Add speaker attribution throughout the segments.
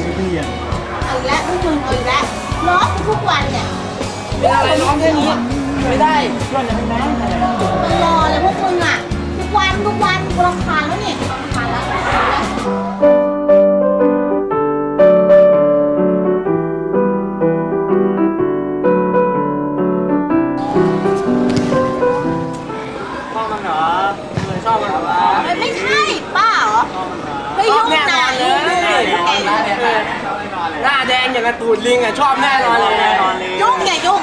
Speaker 1: ไม่เปลี่ยนเอาอีกแล้วลูกมึงเอาอีกแล้วร้องทุกวัน
Speaker 2: เนี่ยเป็นอะไร
Speaker 3: ร้องแค่นี้ ไม่
Speaker 2: ได้ล้อนจะไม่ได้มันรอเลยพวกมึงอะ ทุกวันทุกวันกูรำคาญแล้วเนี่ยรำคาญแล้ว
Speaker 1: ชอบมันเหรอไ
Speaker 4: ม่ใ
Speaker 2: ช่ป้าเหรอไม่ยุ่งนะ ยุ่ง
Speaker 1: หน้าแดงอย่างกับตูดลิงอะชอบแน่นอนเลย
Speaker 2: ยุ่งอย่ายุ่ง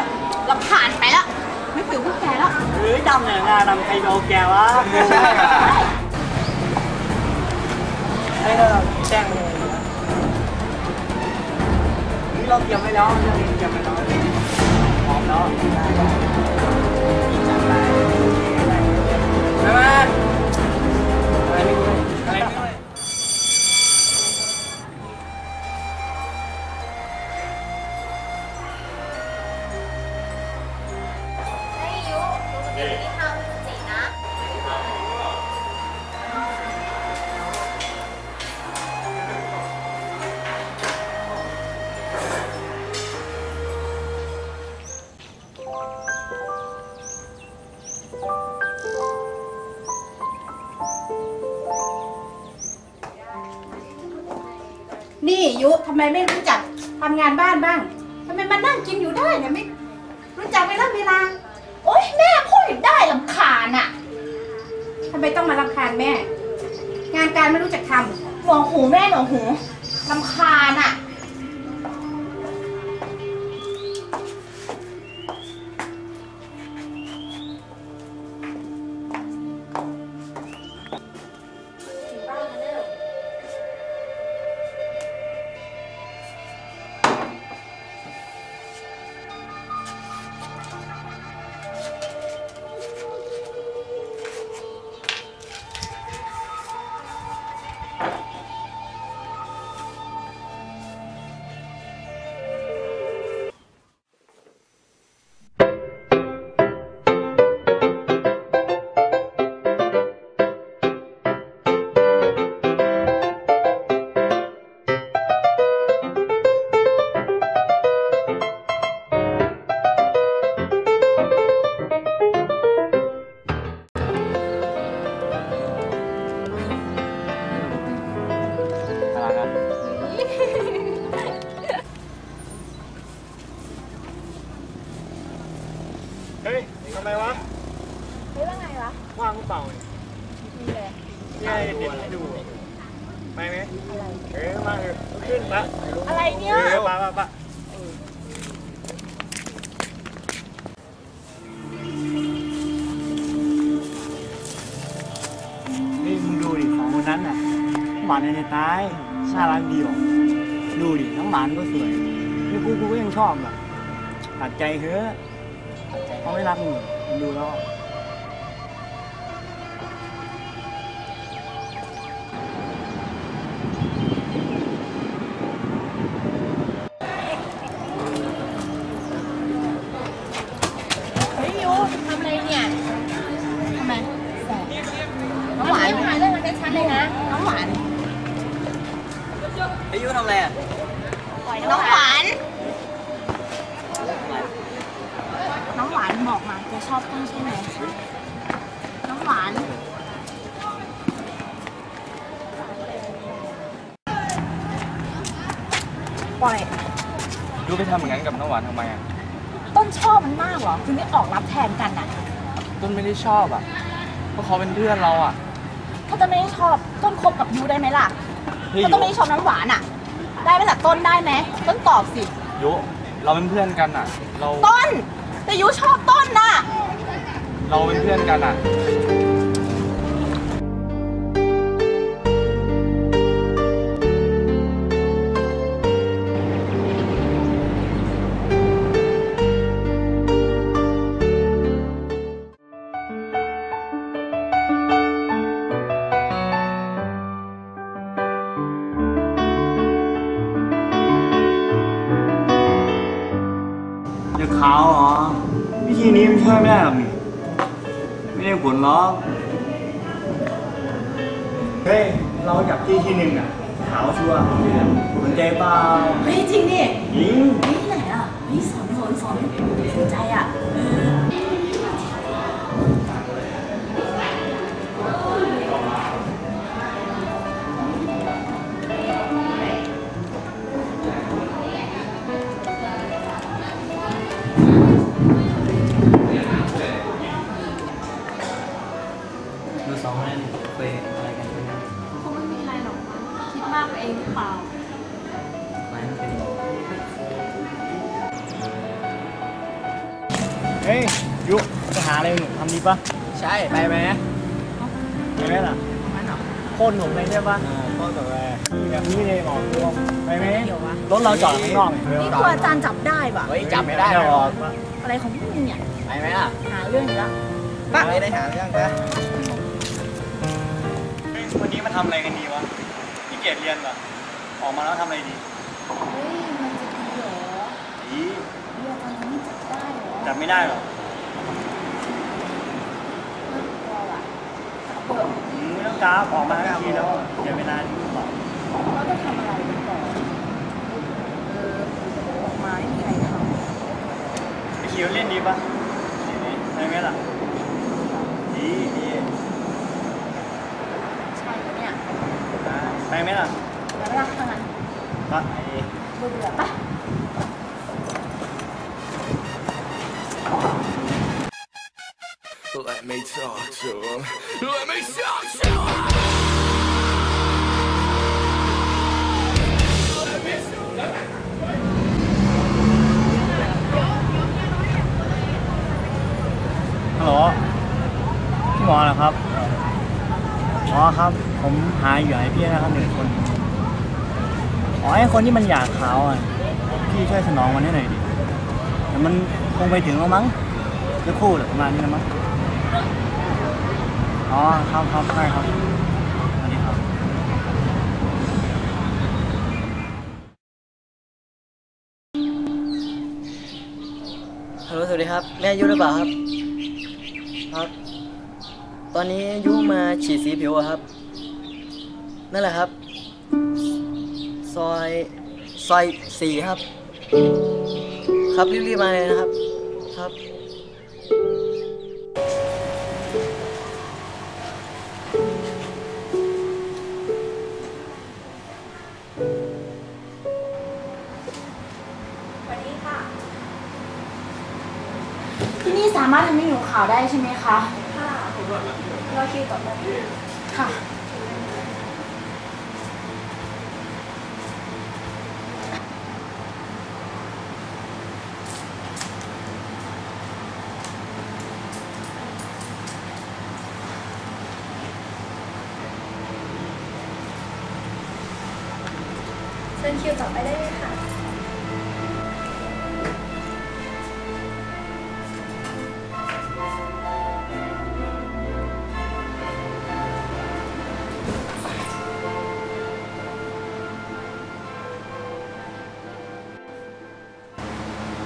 Speaker 2: ลำผ่านไปแล้ว ไม่ฟิวพวกแกแล้ว
Speaker 1: เฮ้ยดำเนี่ยหน้าดำใครโดนแกวะไอ้เราแจ้งเลยนี่เราเตรียมไว้แล้วเรื่องนี้เตรียมไว้แล้วพร้อมแล้วใช่ไหม
Speaker 2: ดี๋ยวนี้ข้าวพี่จีนะ
Speaker 5: นี่ยุทำไมไม่รู้จักทำงานบ้านบ้างทำไมมานั่งกินอยู่ได้เนี่ยไม่รู้จักเวลาเวลา โอ๊ย ไมต้องมาลำคาญแม่ งานการไม่รู้จักทำหนวงหูแม่หนวงหูลำคาญอะ
Speaker 1: เฮ้ยทำไมวะ
Speaker 2: เฮ้ยว่าไงวะ
Speaker 1: ว่างหรือเปล่าเนี่ย
Speaker 2: มีเลย
Speaker 1: นี่ไงเด็ดให้ดูไปไหมเออมาเถอะขึ้นปะ
Speaker 2: อะไรเนี่ย
Speaker 1: เออปะปะปะนี่มึงดูดิสองคนนั้นน่ะหวานในในตายน่ารักดีว่ะดูดิน้องหวานก็สวยนี่กูกูก็ยังชอบอะตัดใจเถอะ เขาไม่รัก
Speaker 2: หนูดูแล้ว ใช่ไหมน้องหวานปล่อย
Speaker 6: ยูไปทำอย่างนั้นกับน้ำหวานทำไมอะ
Speaker 2: ต้นชอบมันมากเหรอคือไม่ออกรับแทนกันนะ
Speaker 6: ต้นไม่ได้ชอบอะเพราะเขาเป็นเพื่อนเราอะ
Speaker 2: ถ้าต้นไม่ได้ชอบต้นคบกับยูได้ไหมล่ะ
Speaker 6: เฮ้ย
Speaker 2: ถ้าต้นไม่ได้ชอบน้ำหวานอะ ได้ไหมล่ะต้นได้ไหมต้นตอบสิ
Speaker 6: ยุเราเป็นเพื่อนกันอะ เรา
Speaker 2: ต้น แต่ยูชอบต้นน่ะ
Speaker 6: เราเป็นเพื่อนกันอะ
Speaker 1: ไม่ได้หรอกนี่ไม่ได้ผลหรอกเฮ้ย เราจับที่ที่หนึ่งอะขาวชัวร์สนใจเปล่า
Speaker 2: เฮ้ยจริงดิ
Speaker 1: จริง
Speaker 2: เฮ้ยที่ไหนอะเฮ้ยส
Speaker 1: ทำดีปะ
Speaker 6: ใช่ไปไหม
Speaker 1: ไปไหมล่ะโค่นหนุ่มเลยใช่ปะโค่นแบบแบบนี้เลยหมอรวมไปไหมรถเราจอดข้างนอกเนี่ย
Speaker 5: นี่กลัวอาจารย์จับได้ปะ
Speaker 6: เฮ้ยจับไม่ได้
Speaker 1: หร
Speaker 6: หร
Speaker 1: อ
Speaker 6: อกก
Speaker 5: อะไรของมึงเนี่ย
Speaker 6: ไปไหมล่ะ
Speaker 5: หาเรื่องอีกแล้ว
Speaker 6: ไม่ได้หาเรื่องนะ
Speaker 1: เฮ้ยวันนี้มาทำอะไรกันดีวะพี่เกียรเรียนปะออกมาแล้วทำอะไรดี
Speaker 2: เฮ้ยมันจะดีเหรอ
Speaker 1: ดี
Speaker 2: เรื่องมันไม่จับได้เหรอ
Speaker 1: จับไม่ได้หรอก
Speaker 2: น่ากลัวว่ะจับเปิด
Speaker 1: อืม ไม่ต้องกราฟออกมาทั้งทีแล้วเดี๋ยวเวลาดีกว่า
Speaker 2: เขาจะทำอะไรกันก่อนเออออกมาไม่มีอะไรท
Speaker 1: ไปขี่รถเล่นดีปะไปไหมล่ะดีดี
Speaker 2: ใช่ปะเนี่ย
Speaker 1: ไปไหมล่ะ
Speaker 2: แล้วเวลาทำงาน
Speaker 1: ไป
Speaker 2: เบื่อเบื่อปะ
Speaker 7: me talk to him. Let me talk to him.
Speaker 1: ฮัลโหลพี่หมอเหรอครับอ๋อครับ ผมหาเหยื่อให้พี่นะครับหนึ่งคนอ๋อไอคนที่มันอยากขาวอะพี่ช่วยสนองมันให้หน่อยดิแต่มันคงไปถึงแล้วมั้งจะคู่หรือประมาณนี้นะมั้ง อ๋อครับครับใช่ครับสวัสดีครับ
Speaker 8: ฮัลโหลสวัสดีครับ แม่ยุหรือเปล่าครับ ครับ ตอนนี้ยุมาฉีดสีผิวอะครับ นั่นแหละครับ ซอย ซอยสี่ครับ ครับรีบๆมาเลยนะครับ
Speaker 5: ที่นี่สามารถทำให้หนูขาวได้ใช่ไหมคะ ค่ะรอคิวต่อไปค่ะ
Speaker 2: คิวต่อไปได้เลยค่ะ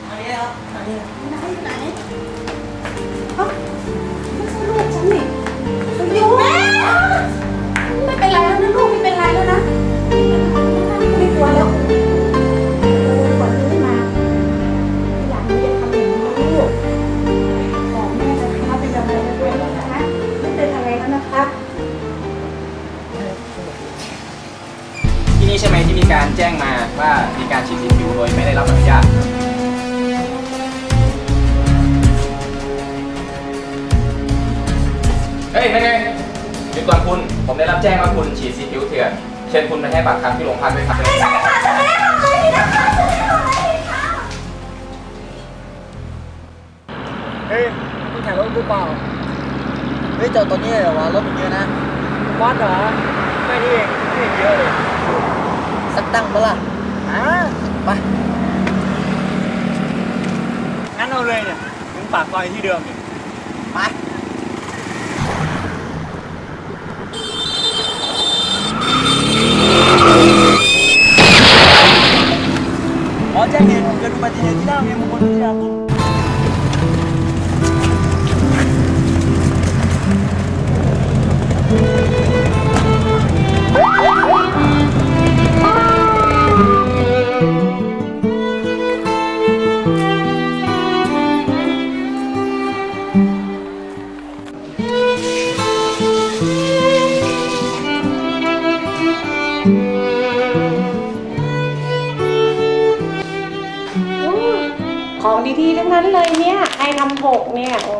Speaker 8: อันนี้ครับอันนี้
Speaker 5: ไหนไหน ยนั่นไง
Speaker 6: หยุดก่อนคุณ ผมได้รับแจ้งว่าคุณฉีดสีผิวเถื่อน เชิญคุณไปให้ปากคำที่โรงพักด้วยครับ
Speaker 5: ไม่ใช่ค่ะจะไม่ได้ทำอะไรผิดนะคะจะไม่ได้ทำอะไรผิดค่ะ
Speaker 1: เฮ้ยพี่ถ่ายรถกูเปล่า
Speaker 8: เฮ้ยจอดตอนนี้เหรอวะรถมันเยอะนะ
Speaker 1: วัดเหรอไม่นี่เองไม่เห็นเยอะเลย
Speaker 8: สักตั้งปะล่ะ
Speaker 1: อ่า
Speaker 8: ไป
Speaker 1: งั้นเอาเลยเนี่ย ถึงปากซอยที่เดิมเนี่ย
Speaker 8: ไป
Speaker 1: อ๋อแจ้งเหตุเดี
Speaker 5: ๆทั้งนั้นเลยเนี่ยไอ้นำหกเนี่ยโอ้